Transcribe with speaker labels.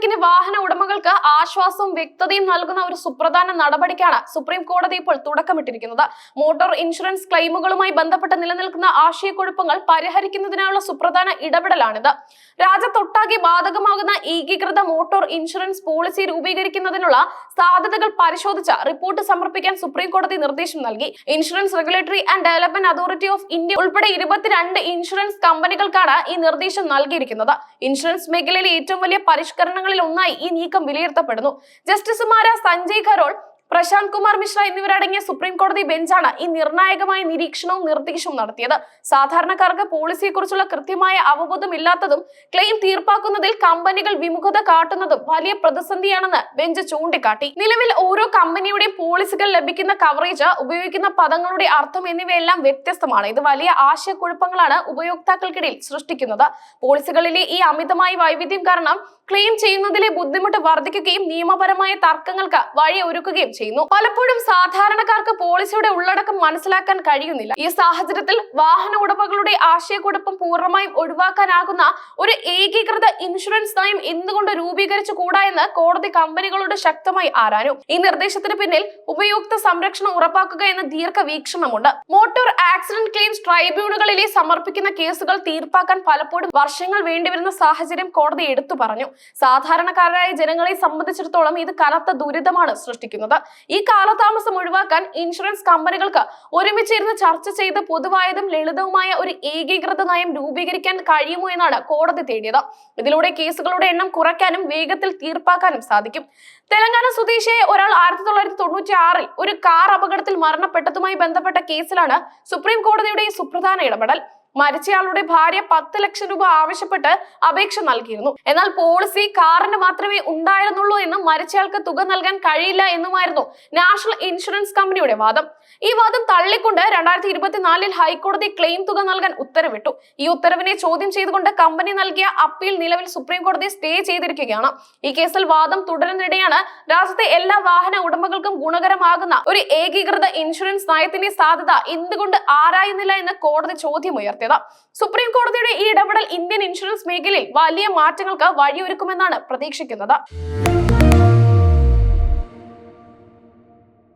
Speaker 1: ലക്ഷക്കണക്കിന് വാഹന ഉടമകൾക്ക് ആശ്വാസവും വ്യക്തതയും നൽകുന്ന ഒരു സുപ്രധാന നടപടിക്കാണ് സുപ്രീം കോടതി ഇപ്പോൾ തുടക്കമിട്ടിരിക്കുന്നത് മോട്ടോർ ഇൻഷുറൻസ് ക്ലെയിമുകളുമായി ബന്ധപ്പെട്ട് നിലനിൽക്കുന്ന ആശയക്കുഴപ്പങ്ങൾ പരിഹരിക്കുന്നതിനായുള്ള സുപ്രധാന ഇടപെടലാണിത് രാജ്യത്തൊട്ടാകെ ബാധകമാകുന്ന ഏകീകൃത മോട്ടോർ ഇൻഷുറൻസ് പോളിസി രൂപീകരിക്കുന്നതിനുള്ള സാധ്യതകൾ പരിശോധിച്ച റിപ്പോർട്ട് സമർപ്പിക്കാൻ സുപ്രീം കോടതി നിർദ്ദേശം നൽകി insurance regulatory and development authority of India ഉൾപ്പെടെ ഇരുപത്തിരണ്ട് ഇൻഷുറൻസ് കമ്പനികൾക്കാണ് ഈ നിർദ്ദേശം നൽകിയിരിക്കുന്നത് ഇൻഷുറൻസ് മേഖലയിലെ ഏറ്റവും വലിയ പരിഷ്കരണങ്ങളിൽ ഒന്നായി ഈ നീക്കം വിലയിരുത്തപ്പെടുന്നു. ജസ്റ്റിസുമാരായ സഞ്ജയ് കരോൾ പ്രശാന്ത് കുമാർ മിശ്ര എന്നിവരടങ്ങിയ സുപ്രീം കോടതി ബെഞ്ചാണ് ഈ നിർണായകമായ നിരീക്ഷണവും നിർദ്ദേശവും നടത്തിയത്. സാധാരണക്കാർക്ക് പോളിസിയെക്കുറിച്ചുള്ള കൃത്യമായ അവബോധം ഇല്ലാത്തതും ക്ലെയിം തീർപ്പാക്കുന്നതിൽ കമ്പനികൾ വിമുഖത കാട്ടുന്നതും വലിയ പ്രതിസന്ധിയാണെന്ന് ബെഞ്ച് ചൂണ്ടിക്കാട്ടി. നിലവിൽ ഓരോ കമ്പനിയുടെയും പോളിസികൾ ലഭിക്കുന്ന കവറേജ് ഉപയോഗിക്കുന്ന പദങ്ങളുടെ അർത്ഥം എന്നിവയെല്ലാം വ്യത്യസ്തമാണ്. ഇത് വലിയ ആശയക്കുഴപ്പങ്ങളാണ് ഉപയോക്താക്കൾക്കിടയിൽ സൃഷ്ടിക്കുന്നത്. പോളിസികളിലെ ഈ അമിതമായ വൈവിധ്യം കാരണം ക്ലെയിം ചെയ്യുന്നതിലെ ബുദ്ധിമുട്ട് വർദ്ധിക്കുകയും നിയമപരമായ തർക്കങ്ങൾക്ക് വഴി ഒരുക്കുകയും ചെയ്യുന്നു. പലപ്പോഴും സാധാരണക്കാർക്ക് പോളിസിയുടെ ഉള്ളടക്കം മനസ്സിലാക്കാൻ കഴിയുന്നില്ല. ഈ സാഹചര്യത്തിൽ വാഹന ഉടമകളുടെ ആശയക്കുഴപ്പം പൂർണമായും ഒഴിവാക്കാനാകുന്ന ഒരു ഏകീകൃത ഇൻഷുറൻസ് നയം എന്തുകൊണ്ട് രൂപീകരിച്ചു കൂടാ എന്ന് കോടതി കമ്പനികളോട് ശക്തമായി ആരാഞ്ഞു. ഈ നിർദ്ദേശത്തിന് പിന്നിൽ ഉപയോക്ത സംരക്ഷണം ഉറപ്പാക്കുക എന്ന ദീർഘവീക്ഷണമുണ്ട്. മോട്ടോർ ആക്സിഡന്റ് ക്ലെയിംസ് ട്രൈബ്യൂണലുകളിലെ സമർപ്പിക്കുന്ന കേസുകൾ തീർപ്പാക്കാൻ പലപ്പോഴും വർഷങ്ങൾ വേണ്ടിവരുന്ന സാഹചര്യം കോടതി എടുത്തു പറഞ്ഞു. സാധാരണക്കാരായ ജനങ്ങളെ സംബന്ധിച്ചിടത്തോളം ഇത് കനത്ത ദുരിതമാണ് സൃഷ്ടിക്കുന്നത്. ഈ കാലതാമസം ഒഴിവാക്കാൻ ഇൻഷുറൻസ് കമ്പനികൾക്ക് ഒരുമിച്ചിരുന്ന് ചർച്ച ചെയ്ത് പൊതുവായതും ലളിതവുമായ ഒരു ഏകീകൃത നയം രൂപീകരിക്കാൻ കഴിയുമോ എന്നാണ് കോടതി തേടിയത്. ഇതിലൂടെ കേസുകളുടെ എണ്ണം കുറയ്ക്കാനും വേഗത്തിൽ തീർപ്പാക്കാനും സാധിക്കും. തെലങ്കാന സ്വദേശിയായ ഒരാൾ ആയിരത്തി തൊള്ളായിരത്തി തൊണ്ണൂറ്റി ആറിൽ ഒരു കാർ അപകടത്തിൽ മരണപ്പെട്ടതുമായി ബന്ധപ്പെട്ട കേസിലാണ് സുപ്രീം കോടതിയുടെ ഈ സുപ്രധാന ഇടപെടൽ. മരിച്ചയാളുടെ ഭാര്യ പത്ത് ലക്ഷം രൂപ ആവശ്യപ്പെട്ട് അപേക്ഷ നൽകിയിരുന്നു. എന്നാൽ പോളിസി കാറിന് മാത്രമേ ഉണ്ടായിരുന്നുള്ളൂ എന്നും മരിച്ചയാൾക്ക് തുക നൽകാൻ കഴിയില്ല എന്നുമായിരുന്നു നാഷണൽ ഇൻഷുറൻസ് കമ്പനിയുടെ വാദം. ഈ വാദം തള്ളിക്കൊണ്ട് രണ്ടായിരത്തി ഇരുപത്തിനാലിൽ ഹൈക്കോടതി ക്ലെയിം തുക നൽകാൻ ഉത്തരവിട്ടു. ഈ ഉത്തരവിനെ ചോദ്യം ചെയ്തുകൊണ്ട് കമ്പനി നൽകിയ അപ്പീൽ നിലവിൽ സുപ്രീം കോടതി സ്റ്റേ ചെയ്തിരിക്കുകയാണ്. ഈ കേസിൽ വാദം തുടരുന്നിടെയാണ് രാജ്യത്തെ എല്ലാ വാഹന ഉടമകൾക്കും ഗുണകരമാകുന്ന ഒരു ഏകീകൃത ഇൻഷുറൻസ് നയത്തിന്റെ സാധ്യത എന്തുകൊണ്ട് ആരായുന്നില്ല എന്ന് കോടതി ചോദ്യമുയർത്തിയത് സുപ്രീം കോടതിയുടെ ഈ ഇടപെടൽ ഇന്ത്യൻ ഇൻഷുറൻസ് മേഖലയിൽ വലിയ മാറ്റങ്ങൾക്ക് വഴിയൊരുക്കുമെന്നാണ് പ്രതീക്ഷിക്കുന്നത്.